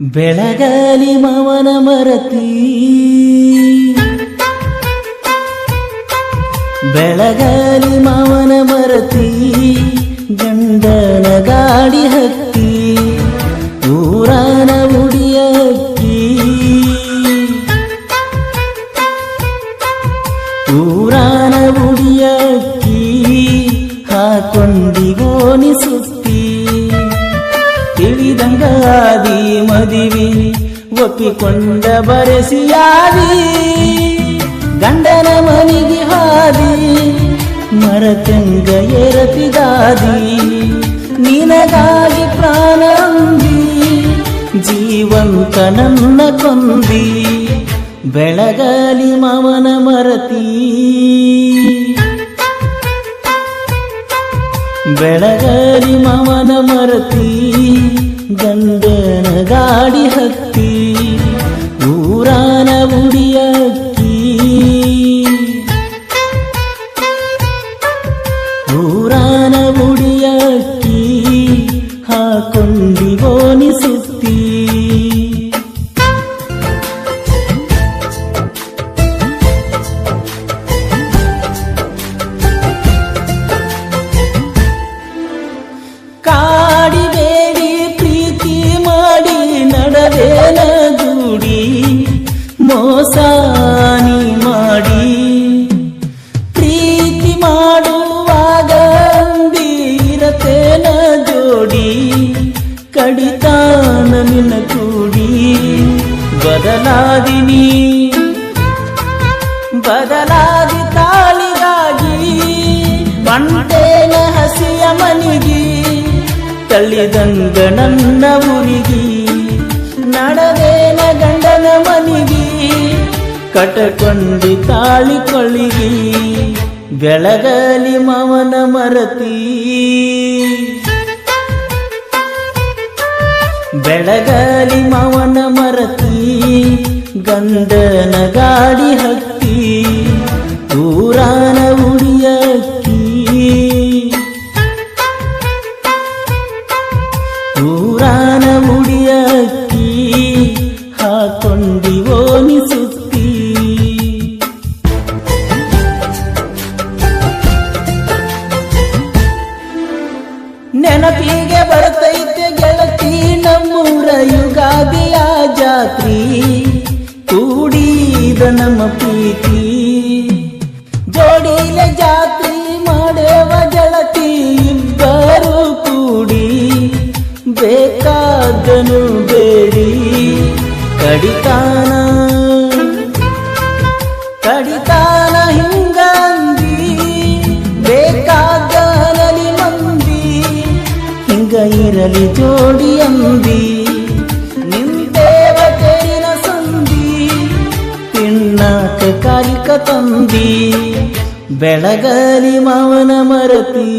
ಬೆಳಗಾಲಿ ಮವನ ಮರತಿ. ಬೆಳಗಾಲಿ ಮವನ ಮರತಿ, ಗಂಡನ ಗಾಡಿ ಹತ್ತಿ ಊರಾನ ಉಡಿಯ ಹಕ್ಕಿ. ಊರಾನ ಉಡಿಯ ಹಕ್ಕಿ ಹಾಕೊಂಡಿಗೋನಿ ಸುತ್ತಿ. ತಿಳಿದಂಗಾದಿ ಮದಿವಿ ಒಪ್ಪಿಕೊಂಡ ಬರೆಸಿಯಾದಿ ಗಂಡನ ಮನಿಗೆ ಹಾದಿ, ಮರತಂಗ ಎರತಿದಾದಿ ನಿನಗಾಗಿ ಪ್ರಾಣ ಜೀವಂತ ನನ್ನ ಕೊಂದಿ. ಬೆಳಗಲಿ ಮವನ ಮರತಿ. ಬೆಳಗಲಿ ಮವನ ಮರತಿ. ಗಾಡಿ ಹತ್ತಿ ಊರಾನ ಕಡಿತಾನ ನಿನ್ನ ಕೂಡಿ. ಬದಲಾದಿನಿ. ಬದಲಾದಿ ತಾಳಿಗಾಗಿ ಬಂಟೇನ ಹಸಿಯ ಮನಿಗಿ, ತಳ್ಳಿದಂಗ ನನ್ನ ಉರಿಗಿ ನಡದೇನ ಗಂಡನ ಮನಿಗಿ, ಕಟಕೊಂಡಿ ತಾಳಿ ಕೊಳ್ಳಿಗಿ ಬೆಳಗಲಿ ಮವನ ಮರತಿ. ಬೆಳಗಲಿ ಮವನ ಮರತಿ ಗಂಡನ ಗಾಡಿ ಹತ್ತಿ ಊರಾನ ಕೂಡಿದ ನಮ್ಮ ಪ್ರೀತಿ. ಜೋಡಿಲೆ ಜಾತಿ ಮಾಡುವ ಗೆಳತಿ ಇಬ್ಬರು ಕೂಡಿ ಬೇಕಾದನು ಬೇಡಿ. ಕಡಿತಾನ ತಂದಿ, ಬೆಳಗಲಿ ಮಾವನ ಮರತಿ.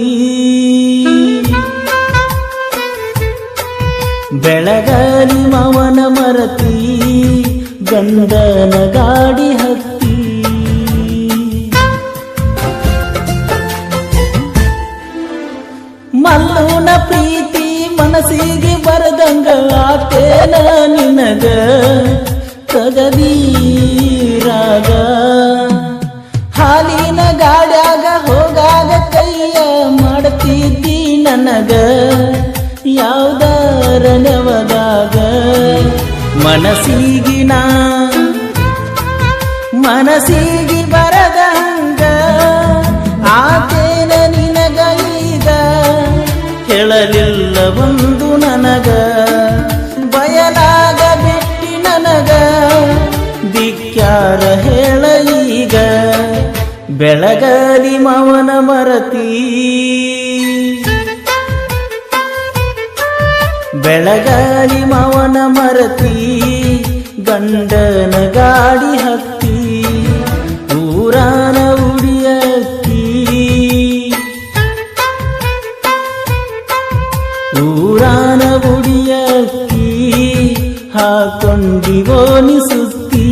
ಬೆಳಗಲಿ ಮಾವನ ಮರತಿ ಗಂಡನ ಗಾಡಿ ಹತ್ತಿ. ಮಲ್ಲುನ ಪ್ರೀತಿ ಮನಸ್ಸಿಗೆ ಬರದಂಗ ಆತೇನ ನಿನಗ ತಗದೀರಾಗ ಹಾಲಿನ ನನಗ ಯಾವ್ದಾರ ನೆವದಾಗ ಮನಸ್ಸಿಗಿನ ಮನಸ್ಸಿಗೆ ಬರದ ಹಂಗ ಆತೇನ ನಿನಗ ಈಗ ಒಂದು ನನಗ. ಬಯಲಾಗ ಬಿಟ್ಟಿ ನನಗ ದಿಕ್ಕ್ಯಾರ ಹೇಳ ಈಗ. ಬೆಳಗಲಿ ಮವನ ಮರತಿ. ಬೆಳಗಲಿ ಮವನ ಮರತಿ ಗಂಡನ ಗಾಡಿ ಹತ್ತಿ ಊರಾನ ಉಡಿಯ ಅಕ್ಕಿ ಊರಾನ ಉಡಿಯ ಹಾಕೊಂಡಿ ಸುತ್ತಿ.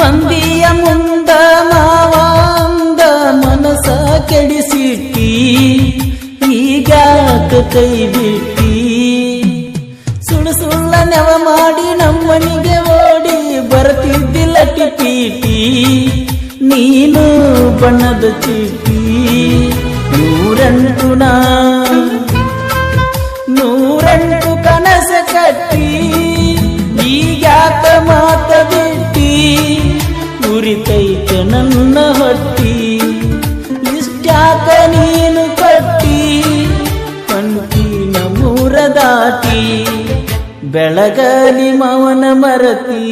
ಮಂದಿಯ ಕೈ ಬಿಟ್ಟಿ. ಸುಳ್ಳು ಸುಳ್ಳ ನೆವ ಮಾಡಿ ನಮ್ಮನಿಗೆ ಓಡಿ ಬರ್ತಿದ್ದಿಲ್ಲ ಟಿಪೀಟಿ ನೀನು ಬಣ್ಣದ ಚೀಟಿ, ನೂರಂಟು ನಾ, ನೂರೆಂಟು ಕನಸ ಕಟ್ಟಿ. ಈಗ್ಯಾಕ ಮಾತ ಬಿಟ್ಟಿ, ಉರಿತೈತೆ ನನ್ನ ಹೊಟ್ಟಿ. ದಾಟಿ ಬೆಳಗಲಿ ಮವನ ಮರತಿ.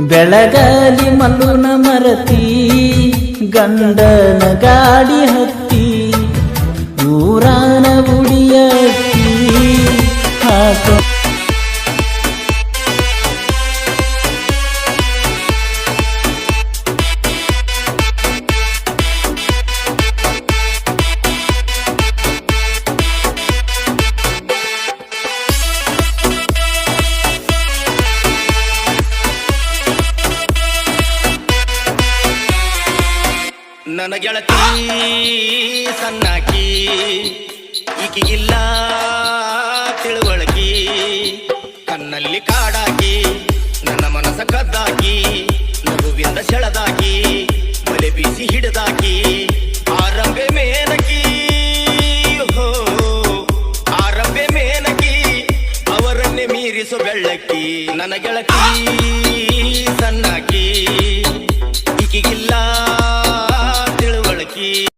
ಬೆಳಗಲಿ ಮಲ್ಲುನ ಮರತಿ ಗಂಡನ ಗಾಡಿ ಹತ್ತಿ ಊರಾನ ಉಡಿಯತ್ತಿ ನನ್ನ ಗೆಳತಿ, ಸಣ್ಣಾಕಿ, ಈಕಿಗಿಲ್ಲ ತಿಳುವಳಕಿ. ಕಣ್ಣಲ್ಲಿ ಕಾಡಾಕಿ, ನನ್ನ ಮನಸ ಕದ್ದಾಕಿ, ನಗುವಿಂದ ಸೆಳೆದಾಕಿ ಮಲೆ ಬೀಸಿ ಹಿಡಿದಾಕಿ. ಆರಂಭೆ ಮೇನಕಿ ಹೋ ಆರಂಭೆ ಮೇನಕಿ, ಅವರನ್ನೇ ಮೀರಿಸು ಬೆಳ್ಳಕ್ಕಿ. ನನ್ನ ಗೆಳತಿ, ಸಣ್ಣಾಕಿ, ಈಕಿಗಿಲ್ಲ ತಿಳುವಳಕಿ